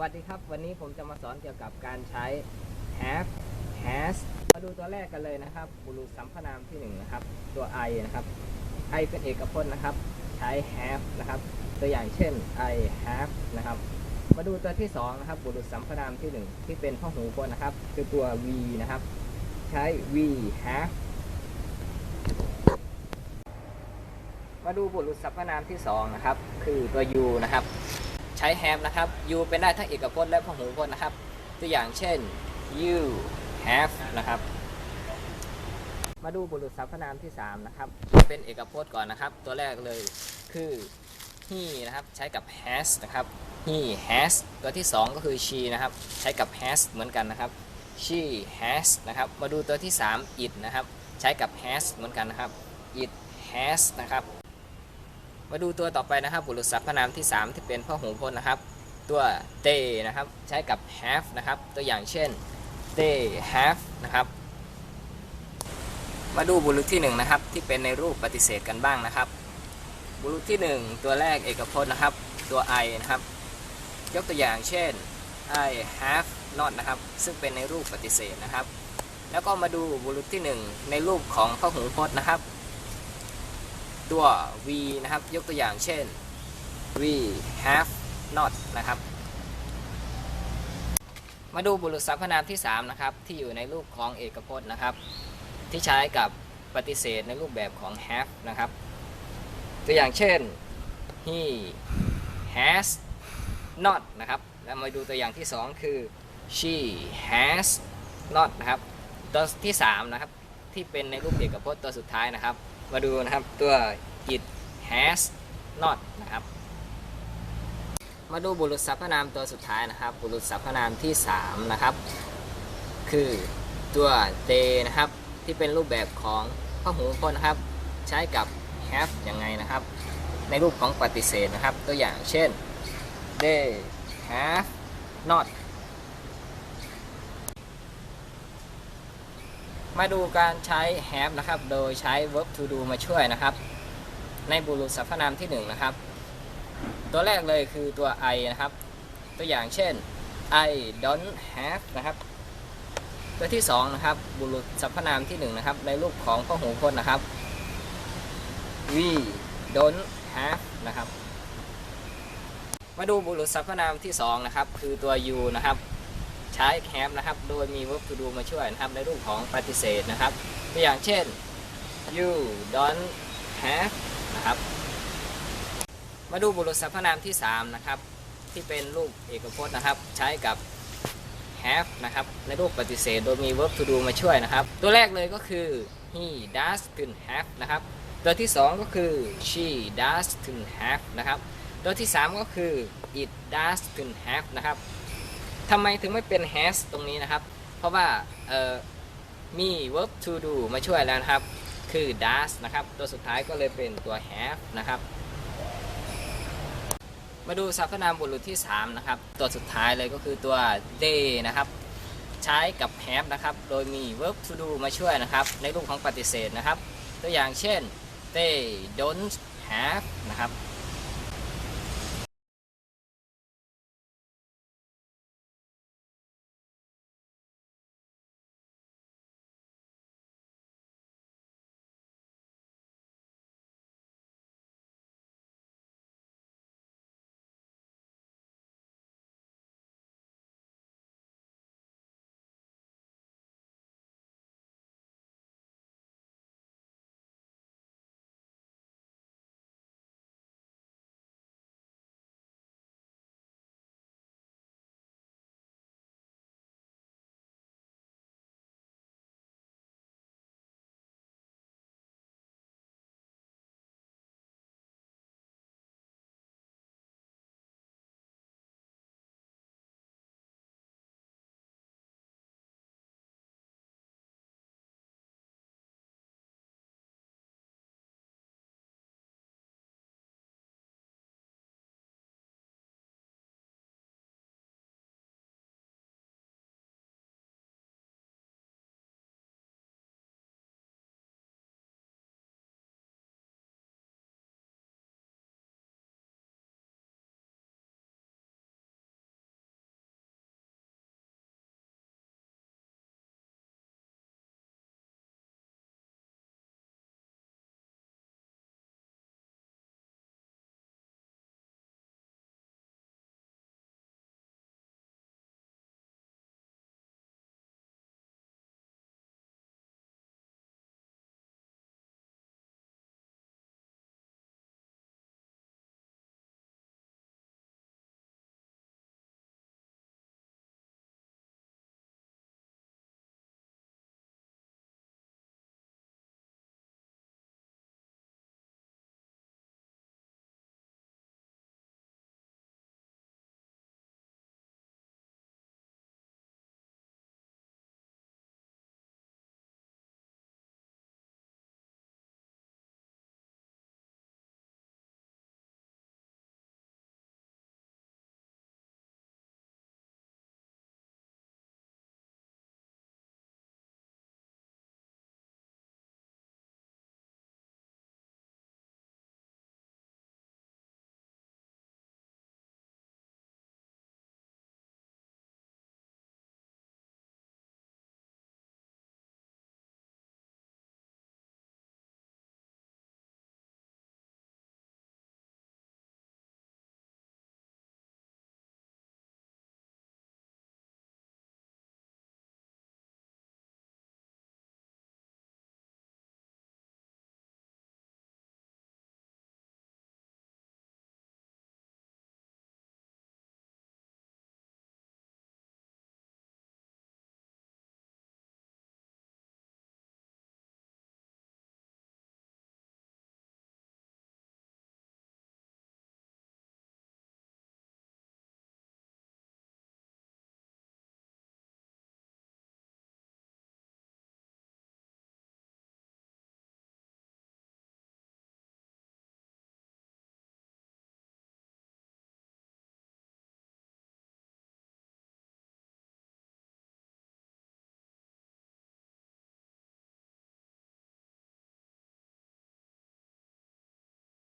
วัสดีครับ วันนี้ผมจะมาสอนเกี่ยวกับการใช้ have has มาดูตัวแรกกันเลยนะครับบุรุษสัมพนามที่หนึ่งนะครับ ตัว I นะครับ I เป็นเอกพจน์นะครับ ใช้ have นะครับ ตัวอย่างเช่น I have นะครับ มาดูตัวที่สองนะครับบุรุษสัมพนามที่หนึ่งที่เป็นพหูพจน์นะครับ คือตัว we นะครับ ใช้ we have มาดูบุรุษสรรพนามที่สองนะครับ คือตัว you นะครับ ใช้ have นะครับ you เป็นได้ทั้งเอกพจน์และพหูพจน์นะครับ ตัวอย่างเช่น you have นะครับ มาดูบุรุษสรรพนามที่ 3 นะครับ เป็นเอกพจน์ก่อนนะครับ ตัวแรกเลยคือ he นะครับ ใช้กับ has นะครับ he has ตัวที่ 2 ก็คือ she นะครับ ใช้กับ has เหมือนกันนะครับ she has นะครับ มาดูตัวที่ 3 it นะครับ ใช้กับ has เหมือนกันนะครับ it has นะครับ มาดูตัวต่อไปนะครับบุรุษสรรพนามที่ 3 ที่เป็นพหูพจน์นะครับ ตัว they นะครับใช้กับ have นะครับตัวอย่างเช่น they have นะครับมาดูบุรุษที่1นะครับที่เป็นในรูปปฏิเสธกันบ้างนะครับ บุรุษที่ 1 ตัวแรกเอกพจน์นะครับ ตัว I นะครับ ยกตัวอย่างเช่น I have not นะครับ ซึ่งเป็นในรูปปฏิเสธนะครับ แล้วก็มาดูบุรุษที่ 1 ในรูปของพหูพจน์นะครับ ตัว v นะครับ ยกตัวอย่างเช่น we have not นะครับ มาดูบุรุษสรรพนามที่ 3 นะครับ ที่อยู่ในรูปของเอกพจน์นะครับ ที่ใช้กับปฏิเสธในรูปแบบของ have นะครับ ตัวอย่างเช่น he has not นะครับ แล้วมาดูตัวอย่างที่ 2 คือ she has not นะครับ ตัวที่ 3 นะครับ ที่เป็นในรูปเอกพจน์ตัวสุดท้ายนะครับ มาดูนะครับตัว it has not นะครับ มาดูบุรุษสรรพนามตัวสุดท้ายนะครับ บุรุษสรรพนามที่ 3 นะครับ คือตัว they นะครับ ที่เป็นรูปแบบของพหูพจน์นะครับ ใช้กับ have ยังไงนะครับ ในรูปของปฏิเสธนะครับ ตัวอย่างเช่น they have not มาดูการใช้ have นะครับ โดยใช้ verb to do มาช่วยนะครับ ในบุรุษสรรพนามที่1นะครับ ตัวแรกเลยคือตัว I นะครับ ตัวอย่างเช่น I don't have นะครับ ตัวที่2นะครับบุรุษสรรพนามที่1นะครับ ในรูปของพหูพจน์นะครับ we don't have นะครับ มาดูบุรุษสรรพนามที่2นะครับ คือตัว you นะครับ ใช้ have นะครับ โดยมี verb to do มาช่วยนะครับ ในรูปของปฏิเสธนะครับ ตัวอย่างเช่น you don't have นะครับ มาดูบุรุษสรรพนามที่ 3 นะครับ ที่เป็นรูปเอกพจน์นะครับ ใช้กับ have นะครับ ในรูปปฏิเสธ โดยมี verb to do มาช่วยนะครับ ตัวแรกเลยก็คือ he doesn't have นะครับ ตัวที่ 2 ก็คือ she doesn't have นะครับ ตัวที่ 3 ก็คือ it doesn't have นะครับ ทำไมถึงไม่เป็น has ตรงนี้นะครับ เพราะว่ามี verb to do มาช่วยแล้วนะครับ คือ does นะครับ ตัวสุดท้ายก็เลยเป็นตัว have นะครับ มาดูสรรพนามบุรุษที่ 3 นะครับ ตัวสุดท้ายเลยก็คือตัว they นะครับ ใช้กับ have นะครับ โดยมี verb to do มาช่วยนะครับ ในรูปของปฏิเสธนะครับ ตัวอย่างเช่น they don't have นะครับ